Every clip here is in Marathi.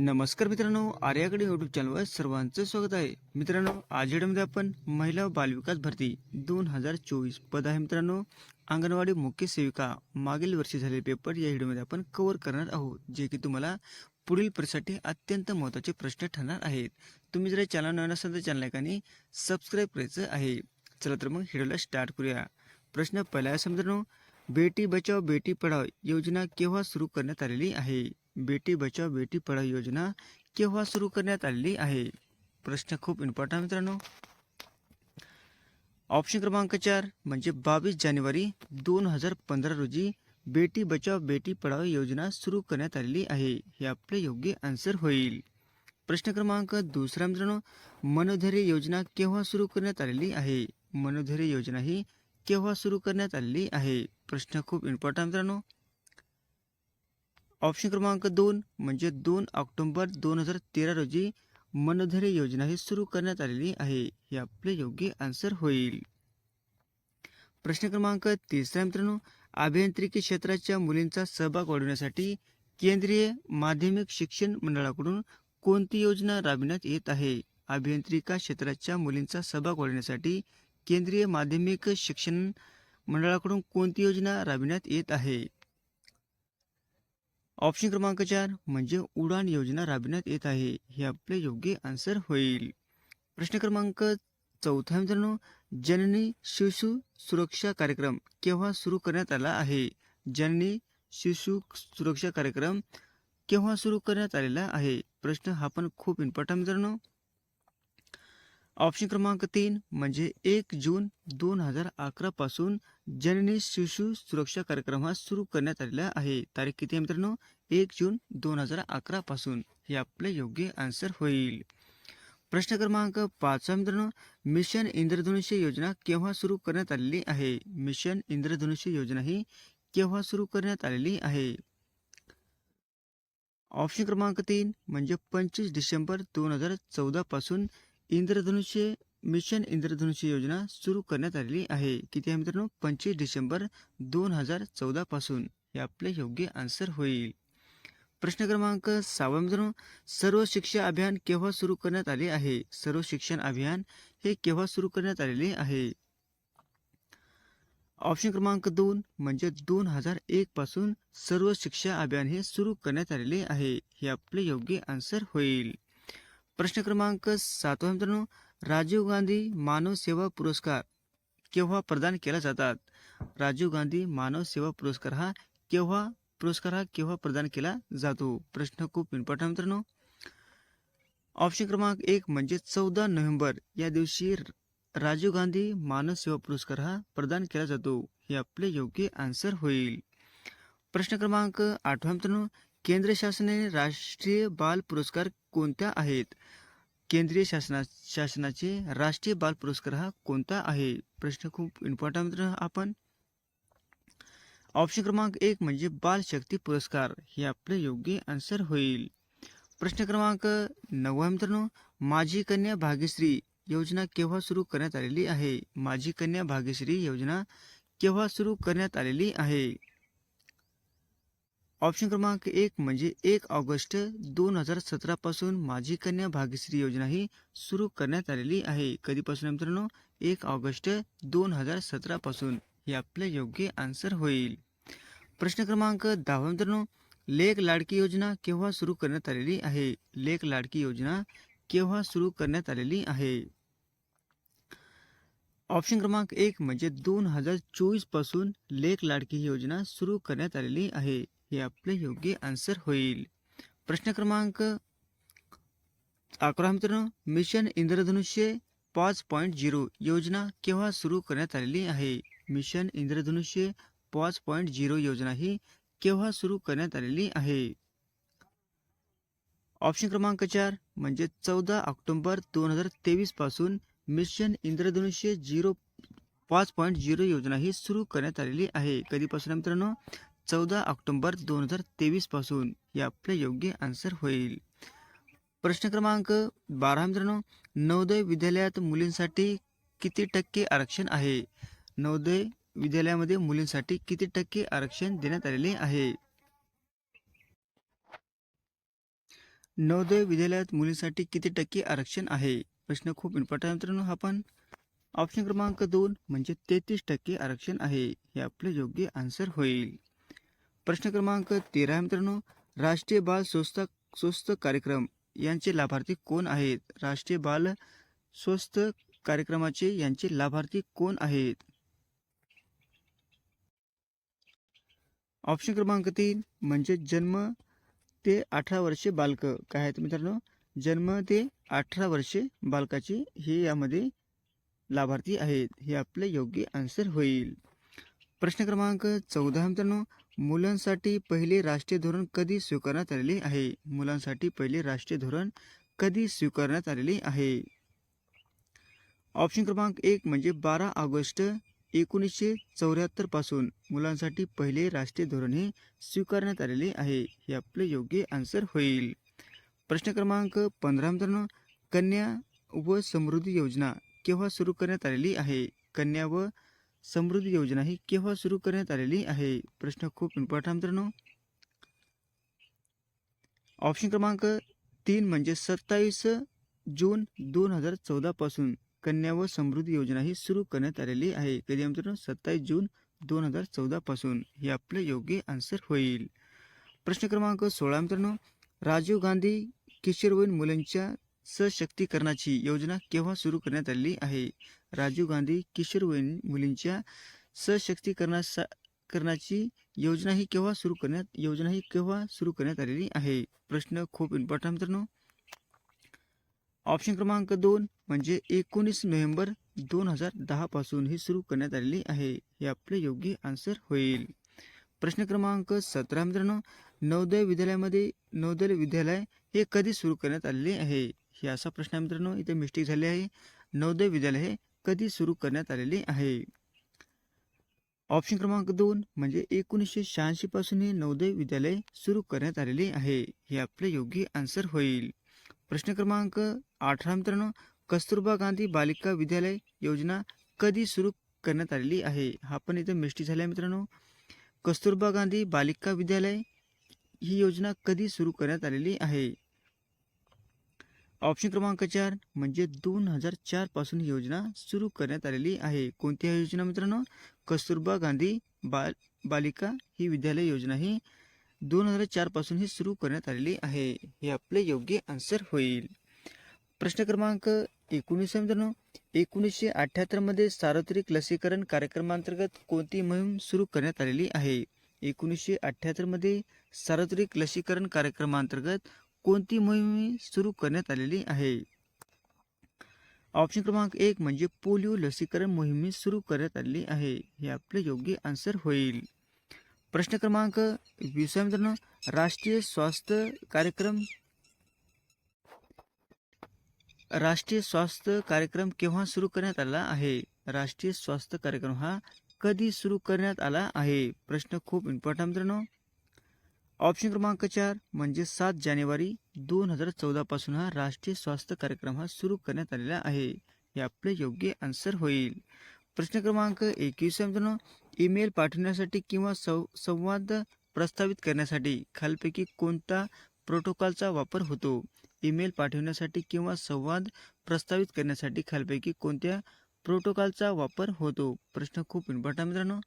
नमस्कार मित्रांनो आर्याकडे यूट्यूब चॅनलवर सर्वांचं स्वागत आहे. मित्रांनो आज व्हिडिओमध्ये आपण महिला बालविकास भरती दोन हजार चोवीस पद आहे मित्रांनो. अंगणवाडी मुख्य सेविका मागील वर्षी झालेले पेपर या व्हिडिओमध्ये आपण कव्हर करणार आहोत जे की तुम्हाला पुढील परीक्षेसाठी अत्यंत महत्त्वाचे प्रश्न ठरणार आहेत. तुम्ही जर चॅनल नवीन असाल तर चॅनल एकाने सबस्क्राईब करायचं आहे. चला तर मग व्हिडिओला स्टार्ट करूया. प्रश्न पहिला आहे असं मित्रांनो बेटी बचाव बेटी पढाव योजना केव्हा सुरू करण्यात आलेली आहे? बेटी बचाव बेटी पढाव योजना केव्हा सुरू करण्यात आलेली आहे? प्रश्न खूप इम्पॉर्टंट मित्रांनो. ऑप्शन क्रमांक चार म्हणजे बावीस जानेवारी दोन हजार पंधरा रोजी बेटी बचाव बेटी पढाव योजना सुरू करण्यात आलेली आहे. हे आपले योग्य आन्सर होईल. प्रश्न क्रमांक दुसरा मित्रांनो. मनोधैर्य योजना केव्हा सुरू करण्यात आलेली आहे? मनोधैर्य योजना ही केव्हा सुरू करण्यात आलेली आहे? प्रश्न खूप इम्पॉर्टंट मित्रांनो. ऑप्शन क्रमांक दोन म्हणजे दोन ऑक्टोंबर दोन हजार तेरा रोजी मनोधैर्य योजना ही सुरू करण्यात आलेली आहे. हे आपले योग्य आन्सर होईल. प्रश्न क्रमांक तिसरा मित्रांनो अभियांत्रिकी क्षेत्राच्या मुलींचा सहभाग वाढवण्यासाठी केंद्रीय माध्यमिक शिक्षण मंडळाकडून कोणती योजना राबविण्यात येत आहे? अभियांत्रिका क्षेत्राच्या मुलींचा सहभाग वाढवण्यासाठी केंद्रीय माध्यमिक शिक्षण मंडळाकडून कोणती योजना राबविण्यात येत आहे? ऑप्शन क्रमांक चार म्हणजे उडान योजना राबविण्यात येत आहे. हे आपले योग्य आन्सर होईल. प्रश्न क्रमांक चौथा मित्रांनो जननी शिशु सुरक्षा कार्यक्रम केव्हा सुरू करण्यात आला आहे? जननी शिशु सुरक्षा कार्यक्रम केव्हा सुरू करण्यात आलेला आहे? प्रश्न हा पण खूप इम्पॉर्टंट मित्रांनो. ऑप्शन क्रमांक तीन म्हणजे एक जून दोन हजार अकरा पासून जननी शिशु सुरक्षा कार्यक्रम हा सुरू करण्यात आलेला आहे. तारीख किती आहे मित्रांनो? एक जून दोन हजार अकरा पासून. हे आपले योग्य आन्सर होईल. प्रश्न क्रमांक पाचवा मित्रांनो. मिशन इंद्रधनुष्य योजना केव्हा सुरू करण्यात आलेली आहे? मिशन इंद्रधनुष्य योजना ही केव्हा सुरू करण्यात आलेली आहे? ऑप्शन क्रमांक तीन म्हणजे पंचवीस डिसेंबर दोन हजार चौदा पासून इंद्रधनुष्य मिशन इंद्रधनुष्य योजना सुरू करण्यात आलेली आहे. किती आहे मित्रांनो? पंचवीस डिसेंबर दोन हजार चौदा पासून. हे आपले योग्य आन्सर होईल. प्रश्न क्रमांक सहावा मित्रांनो. सर्व शिक्षा अभियान केव्हा सुरू करण्यात आले आहे? सर्व शिक्षण अभियान हे केव्हा सुरू करण्यात आलेले आहे? ऑप्शन क्रमांक दोन म्हणजे दोन हजार एक पासून सर्व शिक्षा अभियान हे सुरू करण्यात आलेले आहे. हे आपले योग्य आन्सर होईल. प्रश्न क्रमांक सातवा मित्रांनो. राजीव गांधी मानव सेवा पुरस्कार केव्हा प्रदान केला जातात? राजीव गांधी मानव सेवा पुरस्कार हा केव्हा पुरस्कार हा केव्हा प्रदान केला जातो? प्रश्न खूप इम्पॉर्टंट मित्रांनो. ऑप्शन क्रमांक एक म्हणजे चौदा नोव्हेंबर या दिवशी राजीव गांधी मानव सेवा पुरस्कार हा प्रदान केला जातो. हे आपले योग्य आन्सर होईल. प्रश्न क्रमांक आठवा मित्रांनो. केंद्र शासनाने राष्ट्रीय बाल पुरस्कार कोणत्या आहेत? केंद्रीय शासना शासनाचे राष्ट्रीय बाल पुरस्कार हा कोणता आहे? प्रश्न खूप इम्पॉर्टंट आपण ऑप्शन क्रमांक एक म्हणजे बाल शक्ती पुरस्कार. हे आपले योग्य आन्सर होईल. प्रश्न क्रमांक नववा मित्रांनो. माझी कन्या भाग्यश्री योजना केव्हा सुरू करण्यात आलेली आहे? माझी कन्या भाग्यश्री योजना केव्हा सुरू करण्यात आलेली आहे? ऑप्शन क्रमांक एक म्हणजे एक ऑगस्ट दोन हजार सतरा पासून माझी कन्या भाग्यश्री योजना ही सुरू करण्यात आलेली आहे. कधीपासून मित्रांनो? एक ऑगस्ट दोन हजार सतरा पासून. हे आपले योग्य आन्सर होईल. प्रश्न क्रमांक दहावा मित्रांनो. लेख लाडकी योजना केव्हा सुरू करण्यात आलेली आहे? लेख लाडकी योजना केव्हा सुरू करण्यात आलेली आहे? ऑप्शन क्रमांक एक म्हणजे दोन हजार चोवीसपासून लेख लाडकी ही योजना सुरू करण्यात आलेली आहे. हे आपले योग्य आन्सर होईल. प्रश्न क्रमांक अकरा मित्रांनो मिशन इंद्रधनुष्य पाच पॉईंट झिरो योजना केव्हा सुरू करण्यात आलेली आहे? मिशन इंद्रधनुष्य पाच पॉईंट झिरो योजना ही केव्हा सुरू करण्यात आलेली आहे? ऑप्शन क्रमांक चार म्हणजे चौदा ऑक्टोबर दोन हजार तेवीसपासून मिशन इंद्रधनुष्य झिरो पाच पॉईंट झिरो योजना ही सुरू करण्यात आलेली आहे. कधीपासून मित्रांनो? चौदा ऑक्टोबर दोन हजार तेवीसपासून हे आपले योग्य आन्सर होईल. प्रश्न क्रमांक बारा मित्रांनो नवोदय विद्यालयात मुलींसाठी किती टक्के आरक्षण आहे? नवोदय विद्यालयामध्ये मुलींसाठी किती टक्के आरक्षण देण्यात आलेले आहे? नवोदय विद्यालयात मुलींसाठी किती टक्के आरक्षण आहे? प्रश्न खूप इम्पॉर्टंट मित्रांनो हा पण. ऑप्शन क्रमांक दोन म्हणजे तेहतीस टक्के आरक्षण आहे. हे आपले योग्य आन्सर होईल. प्रश्न क्रमांक तेरा मित्रांनो. राष्ट्रीय बाल स्वस्त स्वस्त कार्यक्रम यांचे लाभार्थी कोण आहेत? राष्ट्रीय बाल स्वस्त कार्यक्रमाचे यांचे लाभार्थी कोण आहेत? ऑप्शन क्रमांक तीन म्हणजे जन्म ते अठरा वर्षे बालक काय आहेत मित्रांनो? जन्म ते अठरा वर्षे बालकाचे हे यामध्ये लाभार्थी आहेत. हे आपले योग्य आन्सर होईल. प्रश्न क्रमांक चौदा मित्रांनो. मुलांसाठी पहिले राष्ट्रीय धोरण कधी स्वीकारण्यात आलेले आहे? मुलांसाठी पहिले राष्ट्रीय धोरण कधी स्वीकारण्यात आलेले आहे? ऑप्शन क्रमांक एक म्हणजे बारा ऑगस्ट एकोणीसशे चौऱ्याहत्तरपासून मुलांसाठी पहिले राष्ट्रीय धोरण हे स्वीकारण्यात आलेले आहे. हे आपले योग्य आन्सर होईल. प्रश्न क्रमांक पंधरा मित्रांनो. कन्या व समृद्धी योजना केव्हा सुरू करण्यात आलेली आहे? कन्या व समृद्धी योजना ही केव्हा सुरू करण्यात आलेली आहे? प्रश्न खूप इम्पॉर्टंट मित्रांनो. ऑप्शन क्रमांक तीन म्हणजे सत्तावीस जून दोन हजार चौदापासून कन्या व समृद्धी योजना ही सुरू करण्यात आलेली आहे. कधी मित्रांनो? सत्तावीस जून दोन हजार चौदापासून हे आपले योग्य आन्सर होईल. प्रश्न क्रमांक सोळा मित्रांनो. राजीव गांधी किशोरवयीन मुलांच्या सशक्तीकरणाची योजना केव्हा सुरू करण्यात आलेली आहे? राजीव गांधी किशोरवयीन मुलींच्या सशक्तीकरणासा करण्याची योजना ही केव्हा सुरू करण्यात योजना ही केव्हा सुरू करण्यात आलेली आहे? प्रश्न खूप इम्पॉर्टंट मित्रांनो. ऑप्शन क्रमांक दोन म्हणजे एकोणीस नोव्हेंबर दोन हजार दहा पासून ही सुरू करण्यात आलेली आहे. हे आपले योग्य आन्सर होईल. प्रश्न क्रमांक सतरा मित्रांनो. नवोदय विद्यालयामध्ये नवोदय विद्यालय हे कधी सुरू करण्यात आलेले आहे? हे असा प्रश्न आहे मित्रांनो इथे मिस्टेक झाली आहे. नवोदय विद्यालय हे कधी सुरू करण्यात आलेले आहे? ऑप्शन क्रमांक दोन म्हणजे एकोणीसशे शहाऐंशी पासून हे नवोदय विद्यालय सुरू करण्यात आलेले आहे. हे आपले योग्य आन्सर होईल. प्रश्न क्रमांक अठरा मित्रांनो कस्तुरबा गांधी बालिका विद्यालय योजना कधी सुरू करण्यात आलेली आहे? हा पण इथे मिस्टेक झाला आहे मित्रांनो. कस्तुरबा गांधी बालिका विद्यालय ही योजना कधी सुरू करण्यात आलेली आहे? ऑप्शन क्रमांक चार म्हणजे दोन हजार चारपासून ही योजना सुरू करण्यात आलेली आहे. कोणती आहे योजना मित्रांनो? कस्तुरबा गांधी बाल बालिका ही विद्यालय योजना ही दोन हजार चारपासून ही सुरू करण्यात आलेली आहे. हे आपले योग्य आन्सर होईल. प्रश्न क्रमांक एकोणीस मित्रांनो. एकोणीसशे अठ्ठ्याहत्तरमध्ये सार्वत्रिक लसीकरण कार्यक्रमांतर्गत कोणती मोहीम सुरू करण्यात आलेली आहे? एकोणीसशे अठ्ठ्याहत्तरमध्ये सार्वत्रिक लसीकरण कार्यक्रमांतर्गत कोणती मोहीम सुरू करण्यात आलेली आहे? ऑप्शन क्रमांक एक म्हणजे पोलिओ लसीकरण मोहीम सुरू करण्यात आलेली आहे. हे आपले योग्य आन्सर होईल. प्रश्न क्रमांक वीस मित्रांनो. राष्ट्रीय स्वास्थ्य कार्यक्रम राष्ट्रीय स्वास्थ्य कार्यक्रम केव्हा सुरू करण्यात आला आहे? राष्ट्रीय स्वास्थ्य कार्यक्रम हा कधी सुरू करण्यात आला आहे? प्रश्न खूप इम्पॉर्टंट मित्रांनो. ऑप्शन क्रमांक चार म्हणजे सात जानेवारी दोन हजार चौदापासून हा राष्ट्रीय स्वास्थ्य कार्यक्रम हा सुरू करण्यात आलेला आहे. हे आपले योग्य आन्सर होईल. प्रश्न क्रमांक एकवीस मित्रांनो. ईमेल पाठवण्यासाठी किंवा सं संवाद प्रस्तावित करण्यासाठी खालपैकी कोणता प्रोटोकॉलचा वापर होतो? ईमेल पाठवण्यासाठी किंवा संवाद प्रस्तावित करण्यासाठी खालपैकी कोणत्या प्रोटोकॉलचा वापर होतो? प्रश्न खूप इम्पॉर्टंट मित्रांनो.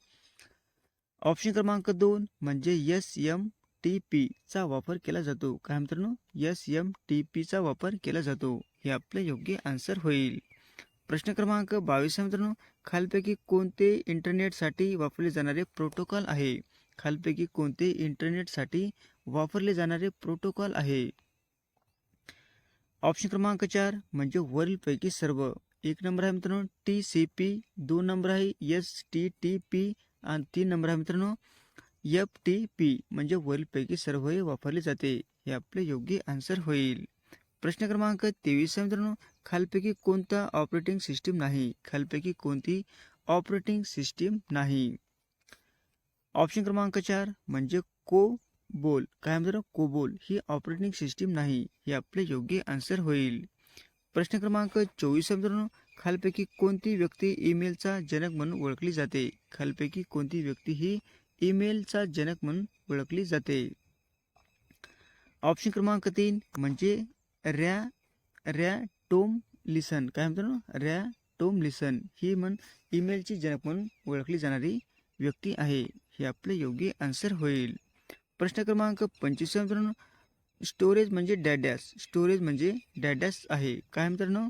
ऑप्शन क्रमांक दोन म्हणजे एस एम टी पीचा वापर केला जातो. काय मित्रांनो? एस एम टी पीचा वापर केला जातो. हे आपले योग्य आन्सर होईल. प्रश्न क्रमांक बावीस मित्रांनो. खालपैकी कोणते इंटरनेटसाठी वापरले जाणारे प्रोटोकॉल आहे? खालपैकी कोणते इंटरनेटसाठी वापरले जाणारे प्रोटोकॉल आहे? ऑप्शन क्रमांक चार म्हणजे वरीलपैकी सर्व. एक नंबर आहे मित्रांनो. टी सी पी दोन नंबर आहे एस टी टी पी आणि तीन नंबर आहे मित्रांनो. एफ टी पी म्हणजे वरीलपैकी सर्व हे वापरले जाते. हे आपले योग्य आन्सर होईल. प्रश्न क्रमांक तेवीस मित्रांनो. खालपैकी कोणता ऑपरेटिंग सिस्टीम नाही? खालपैकी कोणती ऑपरेटिंग सिस्टीम नाही? ऑप्शन क्रमांक चार म्हणजे को बोल काय मित्रांनो? कोबोल ही ऑपरेटिंग सिस्टीम नाही. हे आपले योग्य आन्सर होईल. प्रश्न क्रमांक चोवीस मित्रांनो. खालपैकी कोणती व्यक्ती ईमेलचा जनक म्हणून ओळखली जाते? खालपैकी कोणती व्यक्ती ही ईमेलचा जनक म्हणून ओळखली जाते. ऑप्शन क्रमांक तीन म्हणजे रॅ रॅ टोम लिसन. काय म्हणतो ना? रॅ टोम लिसन. ही म्हण ईमेलची जनक म्हणून ओळखली जाणारी व्यक्ती आहे. हे आपले योग्य आन्सर होईल. प्रश्न क्रमांक पंचवीस मित्रांनो. स्टोरेज म्हणजे डॅडॅस. स्टोरेज म्हणजे डॅडॅस आहे. काय मित्रांनो?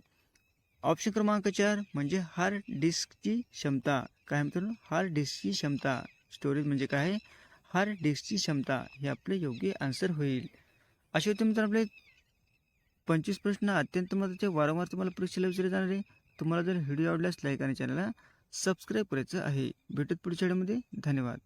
ऑप्शन क्रमांक चार म्हणजे हार्ड डिस्कची क्षमता. काय मित्रांनो? हार्ड डिस्कची क्षमता. स्टोरेज म्हणजे काय आहे? हार्ड डिस्कची क्षमता हे आपले योग्य आन्सर होईल. असे होते मित्रांनो आपले पंचवीस प्रश्न अत्यंत महत्त्वाचे. वारंवार तुम्हाला परीक्षेला विचारले जाणार आहे. तुम्हाला जर व्हिडिओ आवडल्यास लाईक आणि चॅनलला सबस्क्राईब करायचं आहे. भेटत पुढच्या व्हिडिओमध्ये. धन्यवाद.